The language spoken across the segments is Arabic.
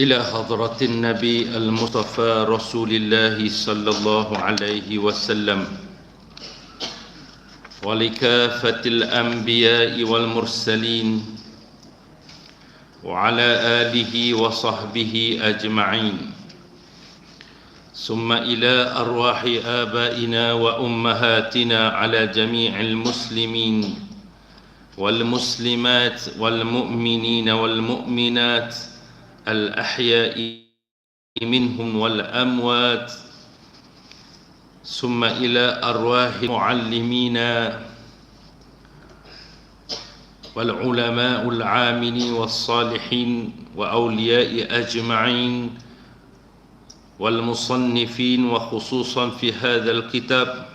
إلى حضرة النبي المصطفى رسول الله صلى الله عليه وسلم. ولكافة الأنبياء والمرسلين وعلى آله وصحبه أجمعين. ثم إلى أرواح آبائنا وأمهاتنا على جميع المسلمين والمسلمات والمؤمنين والمؤمنات الأحياء منهم والأموات ثم إلى أرواح معلمينا والعلماء العاملين والصالحين وأولياء أجمعين والمصنفين وخصوصا في هذا الكتاب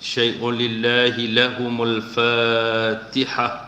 شيء لله لهم الفاتحة.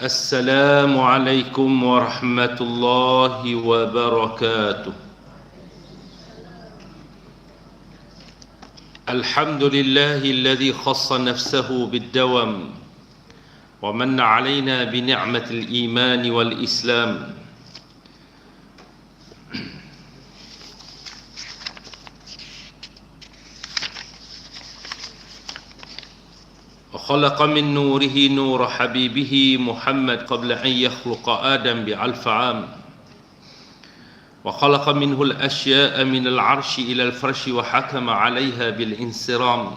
السلام عليكم ورحمة الله وبركاته. الحمد لله الذي خص نفسه بالدوام ومن علينا بنعمة الإيمان والإسلام. وخلق من نوره نور حبيبه محمد قبل أن يخلق آدم بألف عام. وخلق منه الأشياء من العرش إلى الفرش وحكم عليها بالانصرام.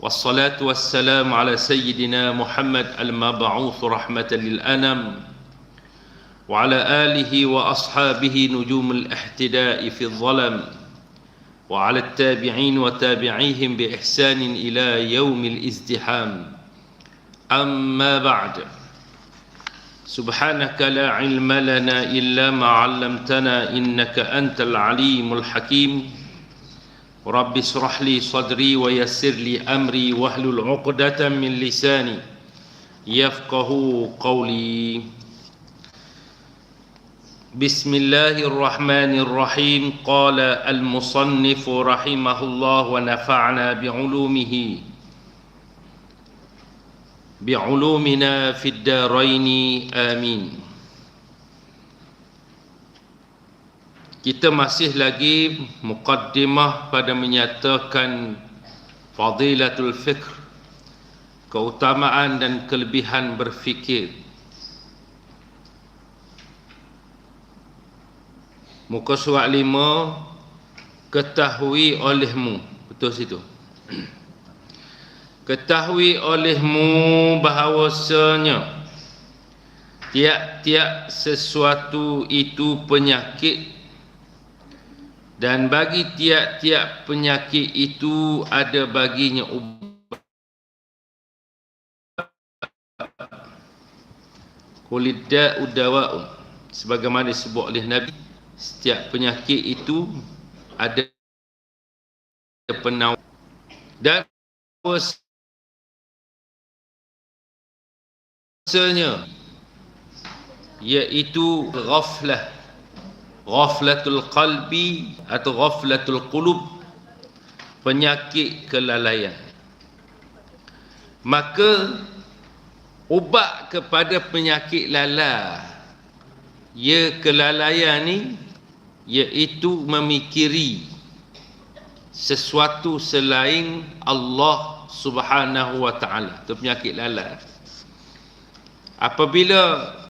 والصلاة والسلام على سيدنا محمد المبعوث رحمة للأنام وعلى آله وأصحابه نجوم الاحتداء في الظلم. وعلى التابعين وتابعيهم بإحسان إلى يوم الازدحام. أما بعد سبحانك لا علم لنا إلا ما علمتنا إنك أنت العليم الحكيم. رب اشرح لي صدري ويسر لي أمري واحلل عقدة من لساني يفقه قولي. بسم الله الرحمن الرحيم قال المصنف رحمه الله ونفعنا بعلومه بعلومنا في الدارين آمين Kita masih lagi mukaddimah pada menyatakan fadilatul fikr keutamaan dan kelebihan berfikir Muka surat lima Ketahui olehmu. Betul situ. Ketahui olehmu bahawasanya Tiap-tiap sesuatu itu penyakit Dan bagi tiap-tiap penyakit itu Ada baginya ubat. Kulidda udawa'un Sebagaimana disebut oleh Nabi setiap penyakit itu ada penawar. Dan bahawasanya iaitu ghaflah. Ghaflatul qalbi atau ghaflatul qulub. Penyakit kelalaian. Maka ubat kepada penyakit lalai ya kelalaian ni iaitu memikiri sesuatu selain Allah Subhanahu wa taala. Itu penyakit lalai apabila